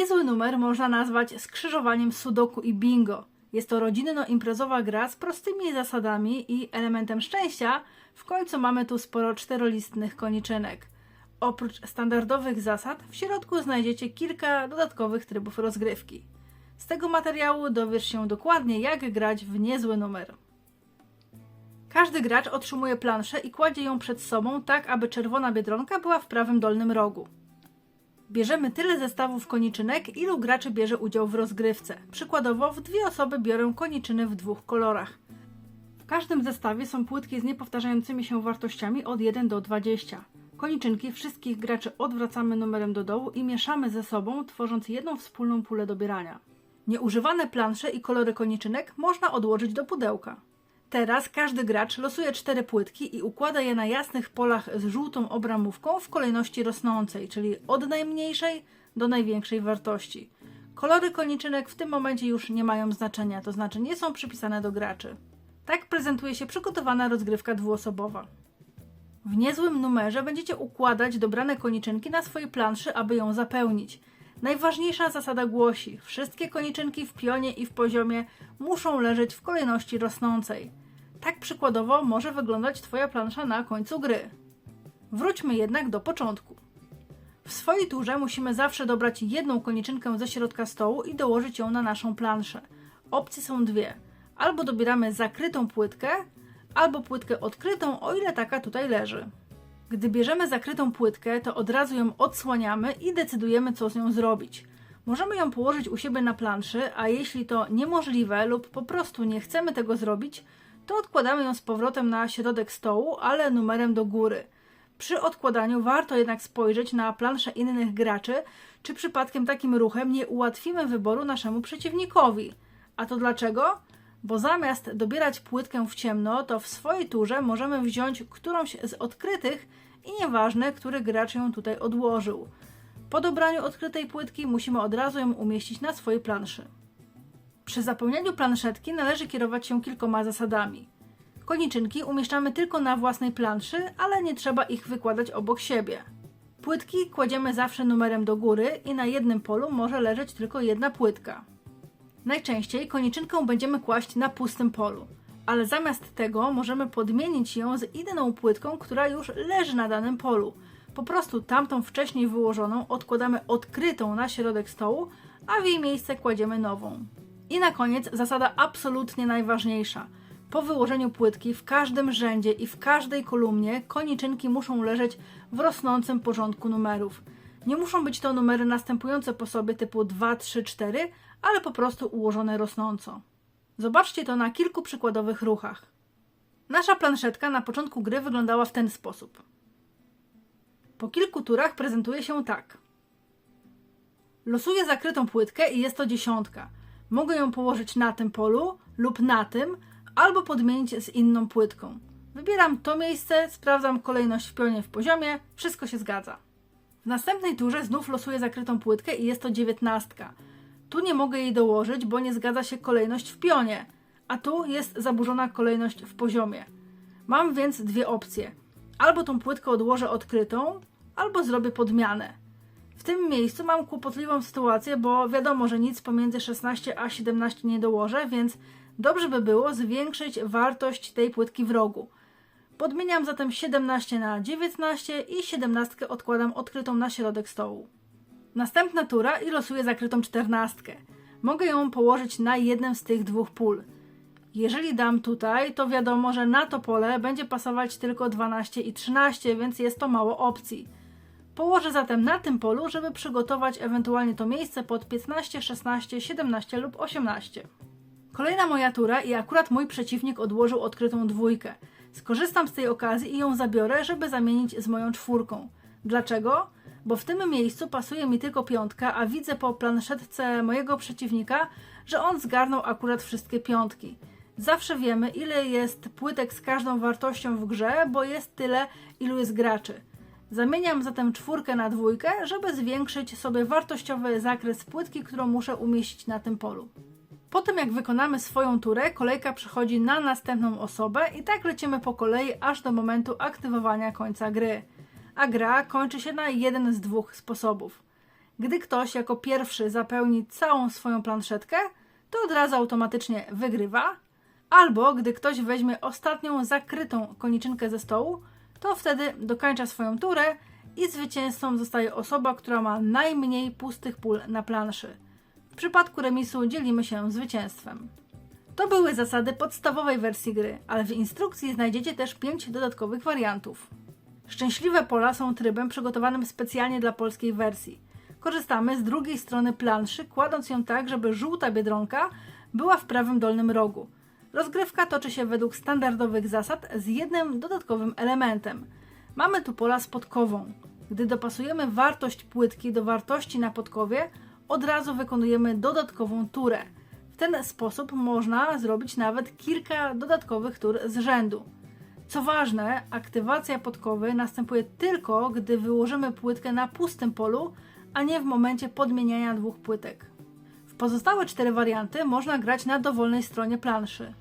Niezły numer można nazwać skrzyżowaniem sudoku i bingo. Jest to rodzinno-imprezowa gra z prostymi zasadami i elementem szczęścia w końcu mamy tu sporo czterolistnych koniczynek. Oprócz standardowych zasad w środku znajdziecie kilka dodatkowych trybów rozgrywki. Z tego materiału dowiesz się dokładnie jak grać w niezły numer. Każdy gracz otrzymuje planszę i kładzie ją przed sobą tak, aby czerwona biedronka była w prawym dolnym rogu. Bierzemy tyle zestawów koniczynek, ilu graczy bierze udział w rozgrywce. Przykładowo w dwie osoby biorą koniczyny w dwóch kolorach. W każdym zestawie są płytki z niepowtarzającymi się wartościami od 1 do 20. Koniczynki wszystkich graczy odwracamy numerem do dołu i mieszamy ze sobą, tworząc jedną wspólną pulę dobierania. Nieużywane plansze i kolory koniczynek można odłożyć do pudełka. Teraz każdy gracz losuje cztery płytki i układa je na jasnych polach z żółtą obramówką w kolejności rosnącej, czyli od najmniejszej do największej wartości. Kolory koniczynek w tym momencie już nie mają znaczenia, to znaczy nie są przypisane do graczy. Tak prezentuje się przygotowana rozgrywka dwuosobowa. W niezłym numerze będziecie układać dobrane koniczynki na swojej planszy, aby ją zapełnić. Najważniejsza zasada głosi: wszystkie koniczynki w pionie i w poziomie muszą leżeć w kolejności rosnącej. Tak przykładowo może wyglądać Twoja plansza na końcu gry. Wróćmy jednak do początku. W swojej turze musimy zawsze dobrać jedną koniczynkę ze środka stołu i dołożyć ją na naszą planszę. Opcje są dwie. Albo dobieramy zakrytą płytkę, albo płytkę odkrytą, o ile taka tutaj leży. Gdy bierzemy zakrytą płytkę, to od razu ją odsłaniamy i decydujemy, co z nią zrobić. Możemy ją położyć u siebie na planszy, a jeśli to niemożliwe lub po prostu nie chcemy tego zrobić, to odkładamy ją z powrotem na środek stołu, ale numerem do góry. Przy odkładaniu warto jednak spojrzeć na planszę innych graczy, czy przypadkiem takim ruchem nie ułatwimy wyboru naszemu przeciwnikowi. A to dlaczego? Bo zamiast dobierać płytkę w ciemno, to w swojej turze możemy wziąć którąś z odkrytych i nieważne, który gracz ją tutaj odłożył. Po dobraniu odkrytej płytki musimy od razu ją umieścić na swojej planszy. Przy zapełnianiu planszetki należy kierować się kilkoma zasadami. Koniczynki umieszczamy tylko na własnej planszy, ale nie trzeba ich wykładać obok siebie. Płytki kładziemy zawsze numerem do góry i na jednym polu może leżeć tylko jedna płytka. Najczęściej koniczynkę będziemy kłaść na pustym polu, ale zamiast tego możemy podmienić ją z inną płytką, która już leży na danym polu. Po prostu tamtą wcześniej wyłożoną odkładamy odkrytą na środek stołu, a w jej miejsce kładziemy nową. I na koniec zasada absolutnie najważniejsza. Po wyłożeniu płytki w każdym rzędzie i w każdej kolumnie koniczynki muszą leżeć w rosnącym porządku numerów. Nie muszą być to numery następujące po sobie typu 2, 3, 4, ale po prostu ułożone rosnąco. Zobaczcie to na kilku przykładowych ruchach. Nasza planszetka na początku gry wyglądała w ten sposób. Po kilku turach prezentuje się tak. Losuję zakrytą płytkę i jest to dziesiątka. Mogę ją położyć na tym polu lub na tym, albo podmienić z inną płytką. Wybieram to miejsce, sprawdzam kolejność w pionie w poziomie, wszystko się zgadza. W następnej turze znów losuję zakrytą płytkę i jest to dziewiętnastka. Tu nie mogę jej dołożyć, bo nie zgadza się kolejność w pionie, a tu jest zaburzona kolejność w poziomie. Mam więc dwie opcje. Albo tą płytkę odłożę odkrytą, albo zrobię podmianę. W tym miejscu mam kłopotliwą sytuację, bo wiadomo, że nic pomiędzy 16 a 17 nie dołożę, więc dobrze by było zwiększyć wartość tej płytki w rogu. Podmieniam zatem 17 na 19 i 17 odkładam odkrytą na środek stołu. Następna tura i losuję zakrytą 14. Mogę ją położyć na jednym z tych dwóch pól. Jeżeli dam tutaj, to wiadomo, że na to pole będzie pasować tylko 12 i 13, więc jest to mało opcji. Położę zatem na tym polu, żeby przygotować ewentualnie to miejsce pod 15, 16, 17 lub 18. Kolejna moja tura i akurat mój przeciwnik odłożył odkrytą dwójkę. Skorzystam z tej okazji i ją zabiorę, żeby zamienić z moją czwórką. Dlaczego? Bo w tym miejscu pasuje mi tylko piątka, a widzę po planszetce mojego przeciwnika, że on zgarnął akurat wszystkie piątki. Zawsze wiemy, ile jest płytek z każdą wartością w grze, bo jest tyle, ilu jest graczy. Zamieniam zatem czwórkę na dwójkę, żeby zwiększyć sobie wartościowy zakres płytki, którą muszę umieścić na tym polu. Po tym jak wykonamy swoją turę, kolejka przechodzi na następną osobę i tak lecimy po kolei aż do momentu aktywowania końca gry. A gra kończy się na jeden z dwóch sposobów. Gdy ktoś jako pierwszy zapełni całą swoją planszetkę, to od razu automatycznie wygrywa, albo gdy ktoś weźmie ostatnią zakrytą koniczynkę ze stołu, to wtedy dokończa swoją turę i zwycięzcą zostaje osoba, która ma najmniej pustych pól na planszy. W przypadku remisu dzielimy się zwycięstwem. To były zasady podstawowej wersji gry, ale w instrukcji znajdziecie też 5 dodatkowych wariantów. Szczęśliwe pola są trybem przygotowanym specjalnie dla polskiej wersji. Korzystamy z drugiej strony planszy, kładąc ją tak, żeby żółta biedronka była w prawym dolnym rogu. Rozgrywka toczy się według standardowych zasad z jednym dodatkowym elementem. Mamy tu pola z podkową. Gdy dopasujemy wartość płytki do wartości na podkowie, od razu wykonujemy dodatkową turę. W ten sposób można zrobić nawet kilka dodatkowych tur z rzędu. Co ważne, aktywacja podkowy następuje tylko, gdy wyłożymy płytkę na pustym polu, a nie w momencie podmieniania dwóch płytek. Pozostałe cztery warianty można grać na dowolnej stronie planszy.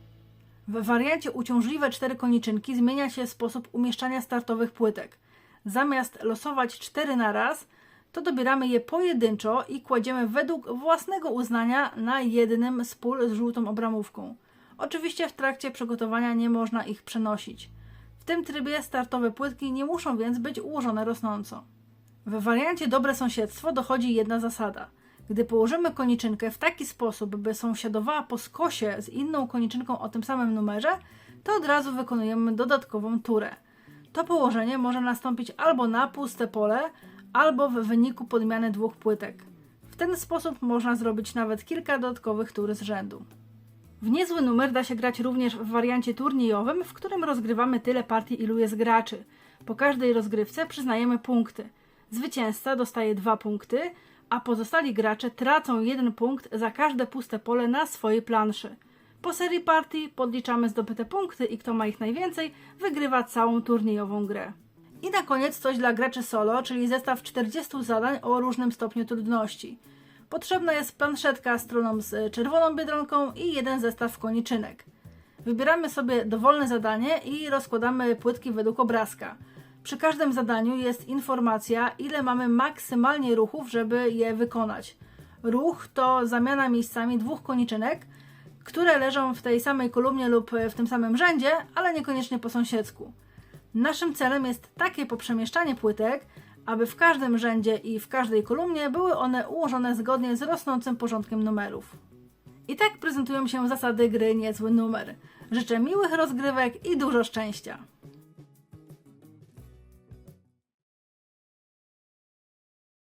W wariancie uciążliwe cztery koniczynki zmienia się sposób umieszczania startowych płytek. Zamiast losować cztery na raz, to dobieramy je pojedynczo i kładziemy według własnego uznania na jednym z pól z żółtą obramówką. Oczywiście w trakcie przygotowania nie można ich przenosić. W tym trybie startowe płytki nie muszą więc być ułożone rosnąco. W wariancie dobre sąsiedztwo dochodzi jedna zasada. Gdy położymy koniczynkę w taki sposób, by sąsiadowała po skosie z inną koniczynką o tym samym numerze, to od razu wykonujemy dodatkową turę. To położenie może nastąpić albo na puste pole, albo w wyniku podmiany dwóch płytek. W ten sposób można zrobić nawet kilka dodatkowych tur z rzędu. W niezły numer da się grać również w wariancie turniejowym, w którym rozgrywamy tyle partii, ilu jest graczy. Po każdej rozgrywce przyznajemy punkty. Zwycięzca dostaje dwa punkty, a pozostali gracze tracą jeden punkt za każde puste pole na swojej planszy. Po serii partii podliczamy zdobyte punkty i kto ma ich najwięcej, wygrywa całą turniejową grę. I na koniec coś dla graczy solo, czyli zestaw 40 zadań o różnym stopniu trudności. Potrzebna jest planszetka stroną z czerwoną biedronką i jeden zestaw koniczynek. Wybieramy sobie dowolne zadanie i rozkładamy płytki według obrazka. Przy każdym zadaniu jest informacja, ile mamy maksymalnie ruchów, żeby je wykonać. Ruch to zamiana miejscami dwóch koniczynek, które leżą w tej samej kolumnie lub w tym samym rzędzie, ale niekoniecznie po sąsiedzku. Naszym celem jest takie poprzemieszczanie płytek, aby w każdym rzędzie i w każdej kolumnie były one ułożone zgodnie z rosnącym porządkiem numerów. I tak prezentują się zasady gry Niezły Numer. Życzę miłych rozgrywek i dużo szczęścia.